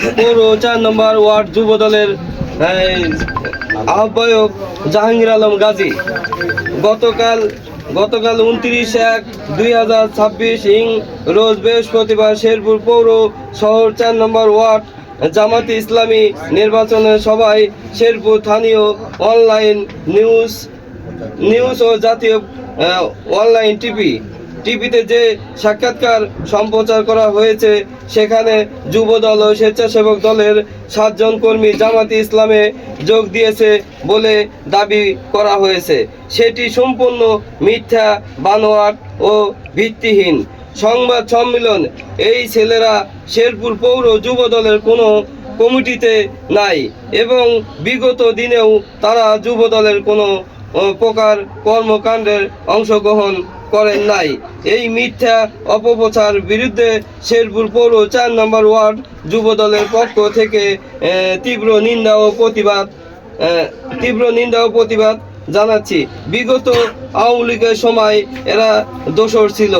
পৌর চার নম্বর ওয়ার্ড যুব দলের আহ্বায়ক জাহাঙ্গীর আলম গাজী। গতকাল গতকাল উনত্রিশ এক দুই হাজার ছাব্বিশ ইং রোজ বৃহস্পতিবার শেরপুর পৌর শহর চার নম্বর ওয়ার্ড জামাতি ইসলামী নির্বাচনের সভায় শেরপুর স্থানীয় অনলাইন নিউজ নিউজ ও জাতীয় অনলাইন টিভি টিভিতে যে সাক্ষাৎকার সম্প্রচার করা হয়েছে, সেখানে যুবদল ও স্বেচ্ছাসেবক দলের সাতজন কর্মী জামাতি ইসলামে যোগ দিয়েছে বলে দাবি করা হয়েছে। সেটি সম্পূর্ণ মিথ্যা, বানোয়াট ও ভিত্তিহীন। সংবাদ সম্মেলন, এই ছেলেরা শেরপুর পৌর যুব দলের কোনো কমিটিতে নাই এবং বিগত দিনেও তারা যুব দলের কোনো প্রকার কর্মকাণ্ডের অংশগ্রহণ করেন নাই। এই মিথ্যা অপপ্রচার বিরুদ্ধে শেরপুর পৌর চার নম্বর ওয়ার্ড যুব দলের পক্ষ থেকে তীব্র নিন্দা ও প্রতিবাদ তীব্র নিন্দা ও প্রতিবাদ জানাচ্ছি। বিগত আওয়ামী লীগের সময় এরা দোষর ছিল।